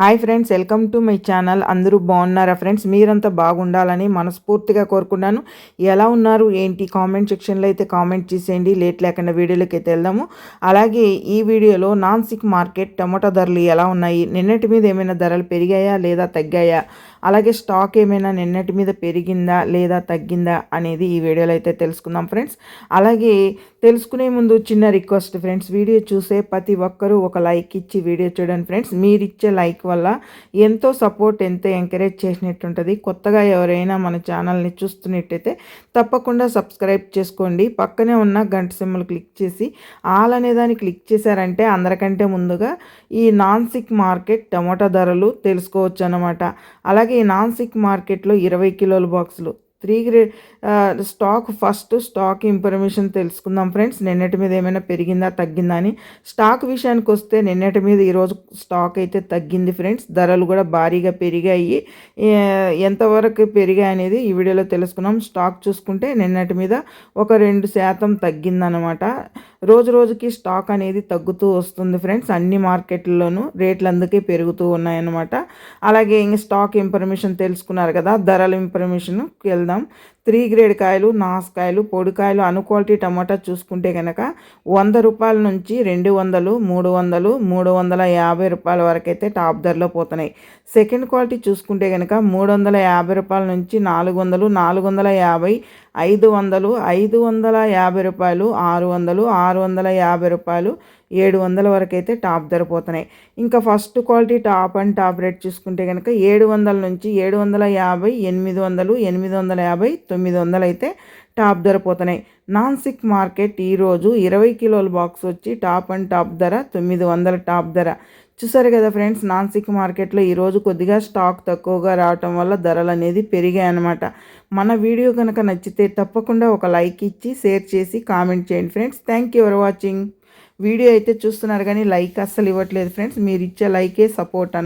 Hi friends welcome to my channel. అందరూ బాగున్నారా friends? మీరంతా బాగుండాలని మనస్ఫూర్తిగా కోరుకున్నాను ఎలా ఉన్నారు? ఏంటి? కామెంట్ సెక్షన్లో అయితే కామెంట్ చేసేయండి. లేట్ లేకుండా వీడియోలోకి అయితే వెళ్దాము. అలాగే ఈ వీడియోలో నాన్ సిక్ మార్కెట్ టమాటా ధరలు ఎలా ఉన్నాయి? నిన్నటి మీద ఏమైనా ధరలు పెరిగాయా లేదా తగ్గాయా? అలాగే స్టాక్ ఏమైనా నిన్నటి మీద పెరిగిందా లేదా తగ్గిందా అనేది ఈ వీడియోలో అయితే తెలుసుకుందాం ఫ్రెండ్స్. అలాగే తెలుసుకునే ముందు చిన్న రిక్వెస్ట్ ఫ్రెండ్స్ వీడియో చూసే ప్రతి ఒక్కరూ ఒక లైక్ ఇచ్చి వీడియో చూడండి ఫ్రెండ్స్. మీరు ఇచ్చే లైక్ వల్ల ఎంతో సపోర్ట్ ఎంతో ఎంకరేజ్ చేసినట్టుంటుంది. కొత్తగా ఎవరైనా మన ఛానల్ని చూస్తున్నట్టయితే తప్పకుండా సబ్స్క్రైబ్ చేసుకోండి. పక్కనే ఉన్న గంట సింబల్ క్లిక్ చేసి ఆల్ అనే దాన్ని క్లిక్ చేశారంటే అందరికంటే ముందుగా ఈ నాన్ సిక్ మార్కెట్ టమోటా ధరలు తెలుసుకోవచ్చు అనమాట అలాగే అలాగే నాన్ సిక్ మార్కెట్లో ఇరవై కిలోల బాక్సులు. Three grade stock first stock information తెలుసుకుందాం ఫ్రెండ్స్. నిన్నటి మీద ఏమైనా పెరిగిందా తగ్గిందా అని. స్టాక్ విషయానికి వస్తే నిన్నటి మీద ఈరోజు స్టాక్ అయితే తగ్గింది ఫ్రెండ్స్. ధరలు కూడా భారీగా పెరిగాయి. ఎంతవరకు పెరిగాయి అనేది ఈ వీడియోలో తెలుసుకున్నాం. స్టాక్ చూసుకుంటే నిన్నటి మీద ఒక రెండు శాతం తగ్గిందనమాట రోజు రోజుకి స్టాక్ అనేది తగ్గుతూ వస్తుంది ఫ్రెండ్స్. అన్ని మార్కెట్లలోనూ రేట్లు అందుకే పెరుగుతూ ఉన్నాయన్నమాట. అలాగే ఇంక స్టాక్ ఇన్ఫర్మేషన్ తెలుసుకున్నారు కదా ధరల ఇన్ఫర్మేషన్ వెళ్దాం. দাম త్రీ గ్రేడ్ కాయలు నాసుకాయలు పొడికాయలు అను క్వాలిటీ టమాటా చూసుకుంటే కనుక వంద రూపాయల నుంచి రెండు వందలు మూడు వందలు మూడు వందల యాభై రూపాయల వరకు అయితే టాప్ ధరలో పోతున్నాయి. సెకండ్ క్వాలిటీ చూసుకుంటే కనుక మూడు వందల యాభై రూపాయల నుంచి నాలుగు వందలు నాలుగు వందల యాభై ఐదు వందలు ఐదు వందల యాభై రూపాయలు ఆరు వందలు ఆరు వందల యాభై రూపాయలు ఏడు వందల వరకు అయితే టాప్ ధర పోతున్నాయి. ఇంకా first quality top and top rate చూసుకుంటే కనుక ఏడు వందల నుంచి ఏడు వందల యాభై ఎనిమిది వందలు ఎనిమిది వందల యాభై తొమ్మిది వందలు అయితే టాప్ ధర పోతున్నాయి. నాన్ సిక్ మార్కెట్ ఈరోజు ఇరవై కిలోల బాక్స్ వచ్చి టాప్ అండ్ టాప్ ధర తొమ్మిది వందల టాప్ ధర. చూసారు కదా ఫ్రెండ్స్ నాన్సిక్ మార్కెట్లో ఈరోజు కొద్దిగా స్టాక్ తక్కువగా రావటం వల్ల ధరలు అనేది పెరిగాయనమాట మన వీడియో కనుక నచ్చితే తప్పకుండా ఒక లైక్ ఇచ్చి షేర్ చేసి కామెంట్ చేయండి friends. Thank you for watching. Video అయితే చూస్తున్నారు కానీ లైక్ అస్సలు ఇవ్వట్లేదు ఫ్రెండ్స్. మీరు ఇచ్చే లైకే సపోర్ట్